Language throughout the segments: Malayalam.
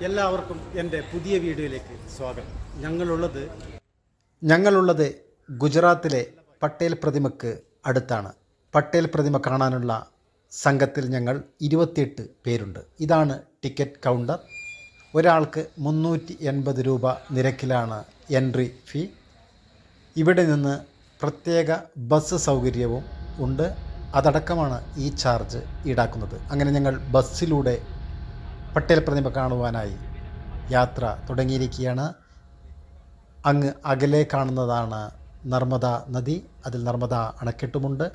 എല്ലാവർക്കും എന്റെ പുതിയ വീഡിയോയിലേക്ക് സ്വാഗതം. ഞങ്ങളുള്ളത് ഞങ്ങളുള്ളത് ഗുജറാത്തിലെ പട്ടേൽ പ്രതിമക്ക് അടുത്താണ്. പട്ടേൽ പ്രതിമ കാണാനുള്ള സംഘത്തിൽ ഞങ്ങൾ ഇരുപത്തിയെട്ട് പേരുണ്ട്. ഇതാണ് ടിക്കറ്റ് കൗണ്ടർ. ഒരാൾക്ക് മുന്നൂറ്റി എൺപത് രൂപ നിരക്കിലാണ് എൻട്രി ഫീ. ഇവിടെ നിന്ന് പ്രത്യേക ബസ് സൗകര്യവും ഉണ്ട്. അതടക്കമാണ് ഈ ചാർജ് ഈടാക്കുന്നത്. അങ്ങനെ ഞങ്ങൾ ബസ്സിലൂടെ പട്ടേൽ പ്രതിമ കാണുവാനായി യാത്ര തുടങ്ങിയിരിക്കുകയാണ്. അങ്ങ് അകലെ കാണുന്നതാണ് നർമ്മദ നദി. അതിൽ നർമ്മദ അണക്കെട്ടുമുണ്ട്.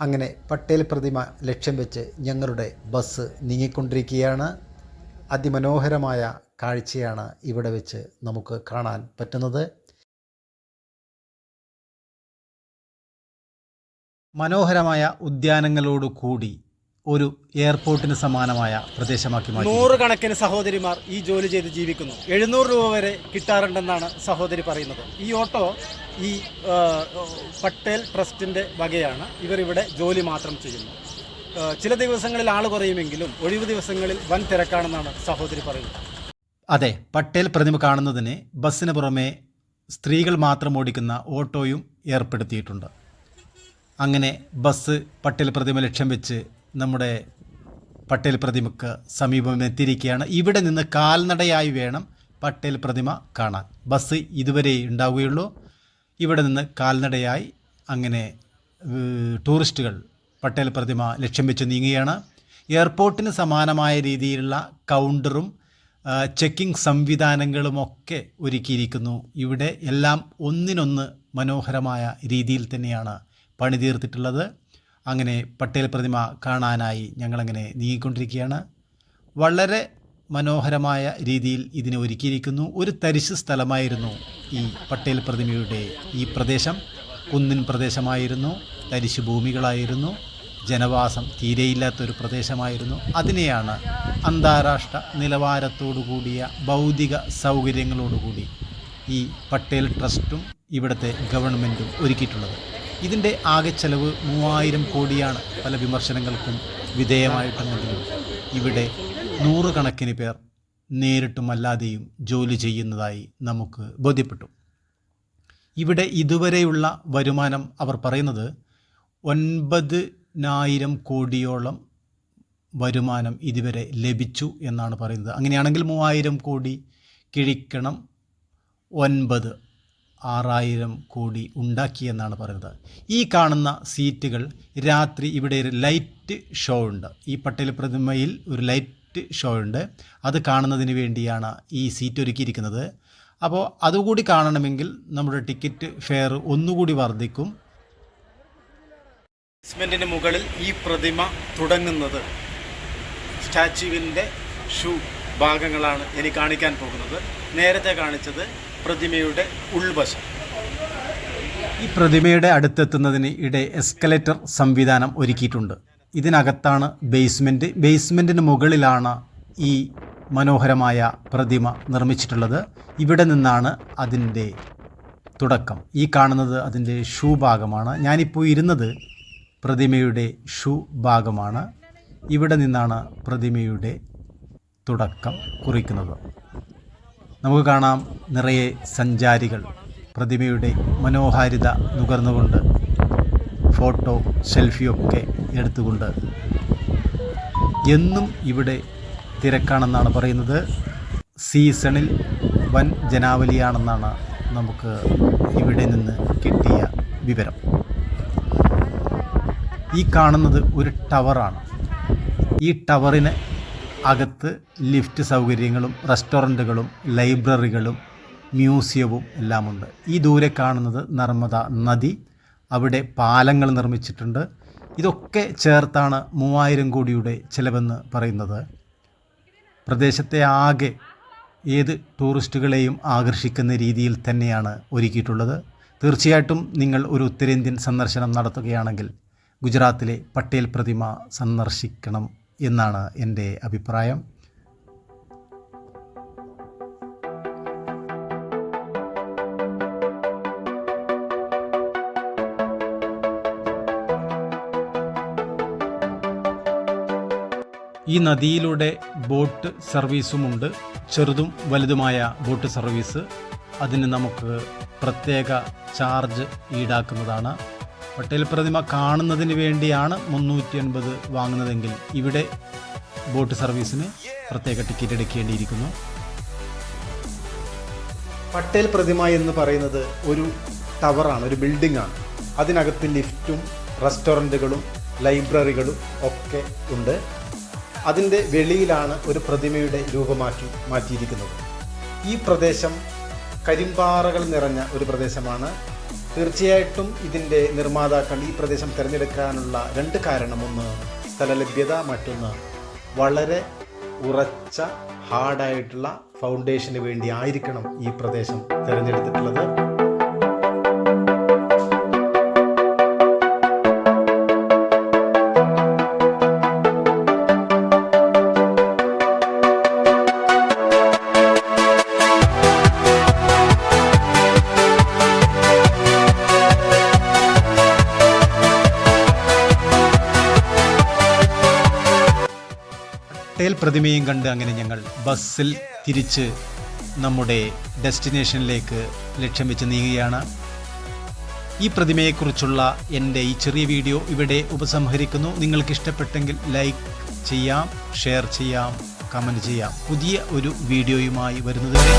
അങ്ങനെ പട്ടേൽ പ്രതിമ ലക്ഷ്യം വെച്ച് ഞങ്ങളുടെ ബസ് നീങ്ങിക്കൊണ്ടിരിക്കുകയാണ്. അതിമനോഹരമായ കാഴ്ചയാണ് ഇവിടെ വെച്ച് നമുക്ക് കാണാൻ പറ്റുന്നത്. മനോഹരമായ ഉദ്യാനങ്ങളോട് കൂടി ഒരു എയർപോർട്ടിന് സമാനമായ പ്രദേശമാക്കി മാറ്റി. നൂറുകണക്കിന് സഹോദരിമാർ ഈ ജോലി ചെയ്ത് ജീവിക്കുന്നു. എഴുന്നൂറ് രൂപ വരെ കിട്ടാറുണ്ടെന്നാണ് സഹോദരി പറയുന്നത്. ഈ ഓട്ടോ ഈ പട്ടേൽ ട്രസ്റ്റിന്റെ വകയാണ് ഇവരിവിടെ ജോലി മാത്രം ചെയ്യുന്നു ചില ദിവസങ്ങളിൽ ആൾ കുറയുമെങ്കിലും ഒഴിവ് ദിവസങ്ങളിൽ വൻ തിരക്കാണെന്നാണ് സഹോദരി പറയുന്നത്. അതെ പട്ടേൽ പ്രതിമ കാണുന്നതിന് ബസ്സിന് പുറമെ സ്ത്രീകൾ മാത്രം ഓടിക്കുന്ന ഓട്ടോയും ഏർപ്പെടുത്തിയിട്ടുണ്ട്. അങ്ങനെ ബസ് പട്ടേൽ പ്രതിമ ലക്ഷ്യം വെച്ച് നമ്മുടെ പട്ടേൽ പ്രതിമക്ക് സമീപം എത്തിയിരിക്കുകയാണ് ഇവിടെ നിന്ന് കാൽനടയായി വേണം പട്ടേൽ പ്രതിമ കാണാൻ. ബസ് ഇതുവരെ ഉണ്ടാവുകയുള്ളൂ. ഇവിടെ നിന്ന് കാൽനടയായി അങ്ങനെ ടൂറിസ്റ്റുകൾ പട്ടേൽ പ്രതിമ ലക്ഷ്യം വെച്ച് നീങ്ങുകയാണ്. എയർപോർട്ടിന് സമാനമായ രീതിയിലുള്ള കൗണ്ടറും ചെക്കിംഗ് സംവിധാനങ്ങളുമൊക്കെ ഒരുക്കിയിരിക്കുന്നു. ഇവിടെ എല്ലാം ഒന്നിനൊന്ന് മനോഹരമായ രീതിയിൽ തന്നെയാണ് പണിതീർത്തിട്ടുള്ളത്. അങ്ങനെ പട്ടേൽ പ്രതിമ കാണാനായി ഞങ്ങളങ്ങനെ നീങ്ങിക്കൊണ്ടിരിക്കുകയാണ്. വളരെ മനോഹരമായ രീതിയിൽ ഇതിനെ ഒരുക്കിയിരിക്കുന്നു. ഒരു തരിശ് സ്ഥലമായിരുന്നു ഈ പട്ടേൽ പ്രതിമയുടെ ഈ പ്രദേശം. കുന്നിൻ പ്രദേശമായിരുന്നു തരിശ് ഭൂമികളായിരുന്നു ജനവാസം തീരെയില്ലാത്തൊരു പ്രദേശമായിരുന്നു. അതിനെയാണ് അന്താരാഷ്ട്ര നിലവാരത്തോടു കൂടിയ ഭൗതിക സൗകര്യങ്ങളോടുകൂടി ഈ പട്ടേൽ ട്രസ്റ്റും ഇവിടുത്തെ ഗവൺമെന്റും ഒരുക്കിയിട്ടുള്ളത്. ഇതിന്റെ ആകെ ചെലവ് മൂവായിരം കോടിയാണ്. പല വിമർശനങ്ങൾക്കും വിധേയമായിട്ടുണ്ടെങ്കിലും ഇവിടെ നൂറുകണക്കിന് പേർ നേരിട്ടുമല്ലാതെയും ജോലി ചെയ്യുന്നതായി നമുക്ക് ബോധ്യപ്പെട്ടു. ഇവിടെ ഇതുവരെയുള്ള വരുമാനം അവർ പറയുന്നത് ഒൻപതിനായിരം കോടിയോളം വരുമാനം ഇതുവരെ ലഭിച്ചു എന്നാണ് പറയുന്നത്. അങ്ങനെയാണെങ്കിൽ മൂവായിരം കോടി കിഴിക്കണം. ഒൻപത് ആറായിരം കോടി ഉണ്ടാക്കിയെന്നാണ് പറയുന്നത്. ഈ കാണുന്ന സീറ്റുകൾ രാത്രി ഇവിടെ ഒരു ലൈറ്റ് ഷോ ഉണ്ട്. ഈ പട്ടേൽ പ്രതിമയിൽ ഒരു ലൈറ്റ് ഷോ ഉണ്ട്. അത് കാണുന്നതിന് വേണ്ടിയാണ് ഈ സീറ്റ് ഒരുക്കിയിരിക്കുന്നത്. അപ്പോൾ അതുകൂടി കാണണമെങ്കിൽ നമ്മുടെ ടിക്കറ്റ് ഫെയർ ഒന്നുകൂടി വർദ്ധിക്കും. ബേസ്മെന്റിന് മുകളിൽ ഈ പ്രതിമ തുടങ്ങുന്നത്. സ്റ്റാച്യുവിന്റെ ഷൂ ഭാഗങ്ങളാണ് ഇനി കാണിക്കാൻ പോകുന്നത്. നേരത്തെ കാണിച്ചത് പ്രതിമയുടെ ഉൾവശം. ഈ പ്രതിമയുടെ അടുത്തെത്തുന്നതിന് ഇടെ എസ്കലേറ്റർ സംവിധാനം ഒരുക്കിയിട്ടുണ്ട്. ഇതിനകത്താണ് ബേസ്മെന്റ് ബേസ്മെന്റിന് മുകളിലാണ് ഈ മനോഹരമായ പ്രതിമ നിർമ്മിച്ചിട്ടുള്ളത്. ഇവിടെ നിന്നാണ് അതിന്റെ തുടക്കം. ഈ കാണുന്നത് അതിന്റെ ഷൂ ഭാഗമാണ്. ഞാനിപ്പോൾ ഇരുന്നത് പ്രതിമയുടെ ഷൂ ഭാഗമാണ്. ഇവിടെ നിന്നാണ് പ്രതിമയുടെ തുടക്കം കുറിക്കുന്നത്. നമുക്ക് കാണാം. നിറയെ സഞ്ചാരികൾ പ്രതിമയുടെ മനോഹാരിത നുകർന്നുകൊണ്ട് ഫോട്ടോ സെൽഫിയൊക്കെ എടുത്തുകൊണ്ട് എന്നും ഇവിടെ തിരക്കാണെന്നാണ് പറയുന്നത്. സീസണിൽ വൻ ജനാവലിയാണെന്നാണ് നമുക്ക് ഇവിടെ നിന്ന് കിട്ടിയ വിവരം. ഈ കാണുന്നത് ഒരു ടവറാണ്. ഈ ടവറിന് അകത്ത് ലിഫ്റ്റ് സൗകര്യങ്ങളും റെസ്റ്റോറന്റുകളും ലൈബ്രറികളും മ്യൂസിയവും എല്ലാമുണ്ട്. ഈ ദൂരെ കാണുന്നത് നർമ്മദ നദി. അവിടെ പാലങ്ങൾ നിർമ്മിച്ചിട്ടുണ്ട്. ഇതൊക്കെ ചേർത്താണ് മൂവായിരം കോടിയുടെ ചിലവെന്ന് പറയുന്നത്. പ്രദേശത്തെ ആകെ ഏത് ടൂറിസ്റ്റുകളെയും ആകർഷിക്കുന്ന രീതിയിൽ തന്നെയാണ് ഒരുക്കിയിട്ടുള്ളത്. തീർച്ചയായിട്ടും നിങ്ങൾ ഒരു ഉത്തരേന്ത്യൻ സന്ദർശനം നടത്തുകയാണെങ്കിൽ ഗുജറാത്തിലെ പട്ടേൽ പ്രതിമ സന്ദർശിക്കണം എന്നാണ് എന്റെ അഭിപ്രായം. ഈ നദിയിലൂടെ ബോട്ട് സർവീസുമുണ്ട്. ചെറുതും വലുതുമായ ബോട്ട് സർവീസ്. അതിന് നമുക്ക് പ്രത്യേക ചാർജ് ഈടാക്കുന്നതാണ്. പട്ടേൽ പ്രതിമ കാണുന്നതിന് വേണ്ടിയാണ് മുന്നൂറ്റി അൻപത് വാങ്ങുന്നതെങ്കിൽ ഇവിടെ ബോട്ട് സർവീസിന് പ്രത്യേക ടിക്കറ്റ് എടുക്കേണ്ടിയിരിക്കുന്നു. പട്ടേൽ പ്രതിമ എന്ന് പറയുന്നത് ഒരു ടവറാണ് ഒരു ബിൽഡിംഗ് ആണ് അതിനകത്ത് ലിഫ്റ്റും റെസ്റ്റോറന്റുകളും ലൈബ്രറികളും ഒക്കെ ഉണ്ട്. അതിന്റെ വെളിയിലാണ് ഒരു പ്രതിമയുടെ രൂപമാക്കി മാറ്റിയിരിക്കുന്നത്. ഈ പ്രദേശം കരിമ്പാറകൾ നിറഞ്ഞ ഒരു പ്രദേശമാണ്. തീർച്ചയായിട്ടും ഇതിന്റെ നിർമ്മാതാക്കൾ ഈ പ്രദേശം തിരഞ്ഞെടുക്കാനുള്ള രണ്ട് കാരണം ഒന്ന് സ്ഥലലഭ്യത മറ്റൊന്ന് വളരെ ഉറച്ച ഹാർഡായിട്ടുള്ള ഫൗണ്ടേഷന് വേണ്ടി ആയിരിക്കണം ഈ പ്രദേശം തിരഞ്ഞെടുത്തിട്ടുള്ളത്. പ്രതിമയും കണ്ട് അങ്ങനെ ഞങ്ങൾ ബസ്സിൽ തിരിച്ച് നമ്മുടെ ഡെസ്റ്റിനേഷനിലേക്ക് ലക്ഷ്യം വെച്ച് നീങ്ങുകയാണ്. ഈ പ്രതിമയെക്കുറിച്ചുള്ള എന്റെ ഈ ചെറിയ വീഡിയോ ഇവിടെ ഉപസംഹരിക്കുന്നു. നിങ്ങൾക്ക് ഇഷ്ടപ്പെട്ടെങ്കിൽ ലൈക്ക് ചെയ്യാം ഷെയർ ചെയ്യാം കമന്റ് ചെയ്യാം. പുതിയ ഒരു വീഡിയോയുമായി വരുന്നതുവരെ